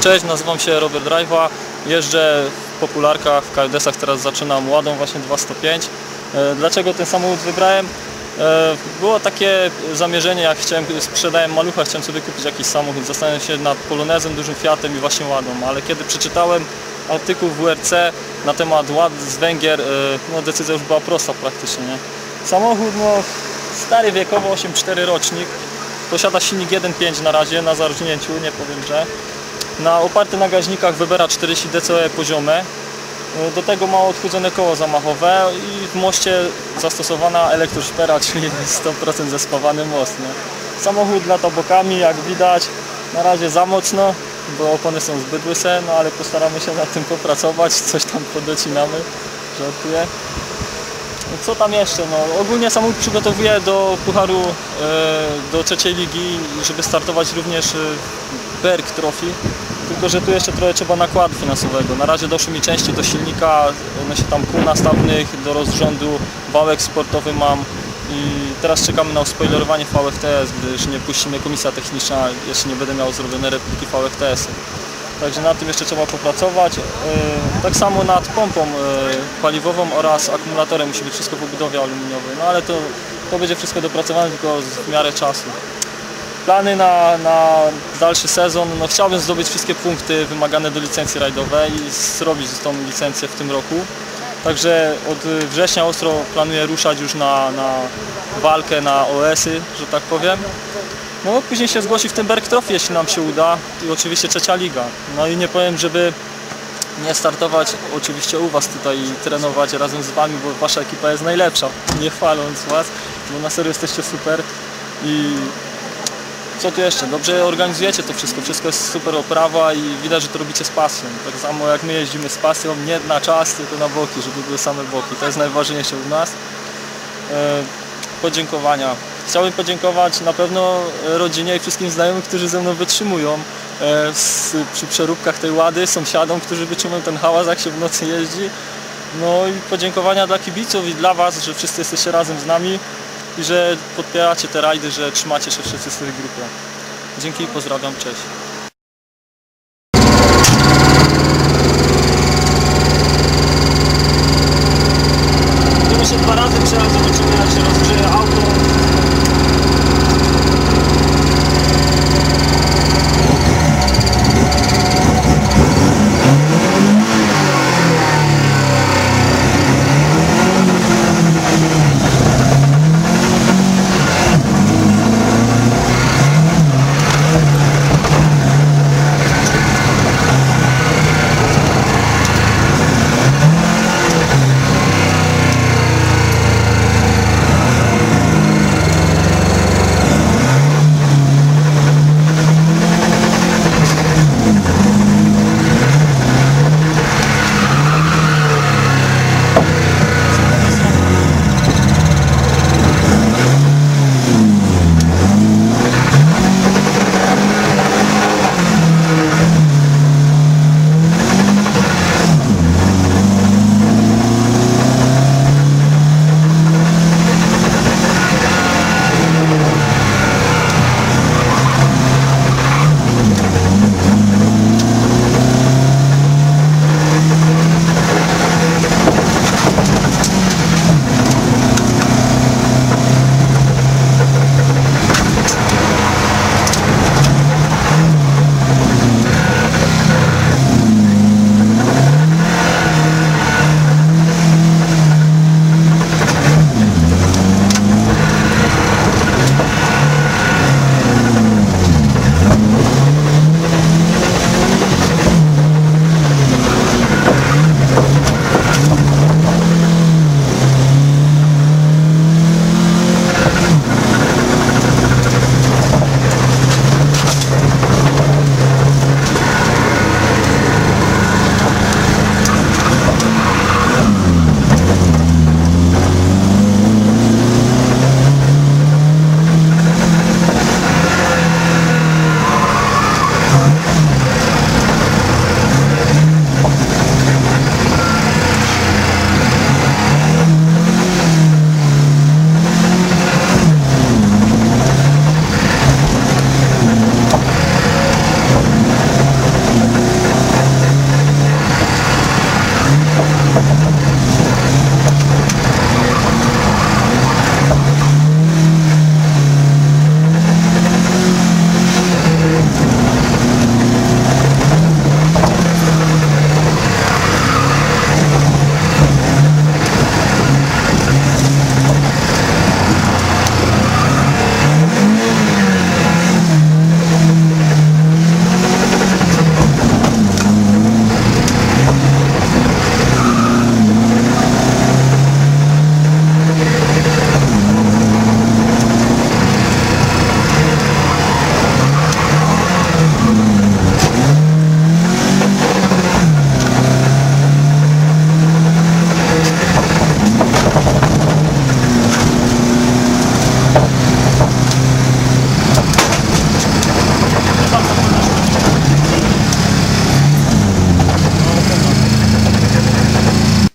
Cześć, nazywam się Robert Drive'a, jeżdżę w popularkach, w KDS-ach, teraz zaczynam ładą właśnie 205. E, Dlaczego ten samochód wybrałem? E, Było takie zamierzenie, jak chciałem, sprzedałem malucha, chciałem sobie kupić jakiś samochód, zastanawiałem się nad Polonezem, dużym Fiatem i właśnie ładą, ale kiedy przeczytałem artykuł w WRC na temat ład z Węgier, e, no decyzja już była prosta praktycznie. Nie? Samochód no, stary wiekowo, 8.4 rocznik, posiada silnik 1.5 na razie, na zarżnięciu, nie powiem, że na oparty na gaźnikach Webera 40 DCE poziome. Do tego ma odchudzone koło zamachowe i w moście zastosowana elektroszpera, czyli 100% zespawany most. Nie? Samochód lata bokami, jak widać, na razie za mocno, bo opony są zbyt łyse, no ale postaramy się nad tym popracować, coś tam podocinamy, żartuję. Co tam jeszcze? No, ogólnie samochód przygotowuję do Pucharu, e, do trzeciej ligi, żeby startować również e, Berg Trophy. Tylko, że tu jeszcze trochę trzeba nakładu finansowego. Na razie doszły mi części do silnika, one się tam kół nastawnych, do rozrządu, wałek sportowy mam i teraz czekamy na uspoilerowanie VFTS, gdyż nie puścimy komisja techniczna, jeszcze nie będę miał zrobione repliki VFTS. Także nad tym jeszcze trzeba popracować. Yy, Tak samo nad pompą yy, paliwową oraz akumulatorem musi być wszystko po budowie aluminiowej. No ale to, to będzie wszystko dopracowane tylko w miarę czasu. Plany na, na dalszy sezon, no chciałbym zdobyć wszystkie punkty wymagane do licencji rajdowej i zrobić tą licencję w tym roku. Także od września ostro planuję ruszać już na, na walkę na OS-y, że tak powiem. No później się zgłosi w tym Berg Trophy, jeśli nam się uda i oczywiście trzecia liga. No i nie powiem, żeby nie startować oczywiście u Was tutaj i trenować razem z Wami, bo Wasza ekipa jest najlepsza, nie chwaląc Was, bo na serio jesteście super i co tu jeszcze? Dobrze organizujecie to wszystko, wszystko jest super oprawa i widać, że to robicie z pasją. Tak samo jak my jeździmy z pasją, nie na czas, tylko na boki, żeby były same boki. To jest najważniejsze u nas. E, Podziękowania. Chciałbym podziękować na pewno rodzinie i wszystkim znajomym, którzy ze mną wytrzymują e, przy przeróbkach tej łady, sąsiadom, którzy wytrzymują ten hałas, jak się w nocy jeździ. No i podziękowania dla kibiców i dla Was, że wszyscy jesteście razem z nami i że podpieracie te rajdy, że trzymacie się wszyscy z tej grupy. Dzięki i pozdrawiam, cześć. Gdyby się dwa razy przejechać, zobaczymy jak się rozgrzeje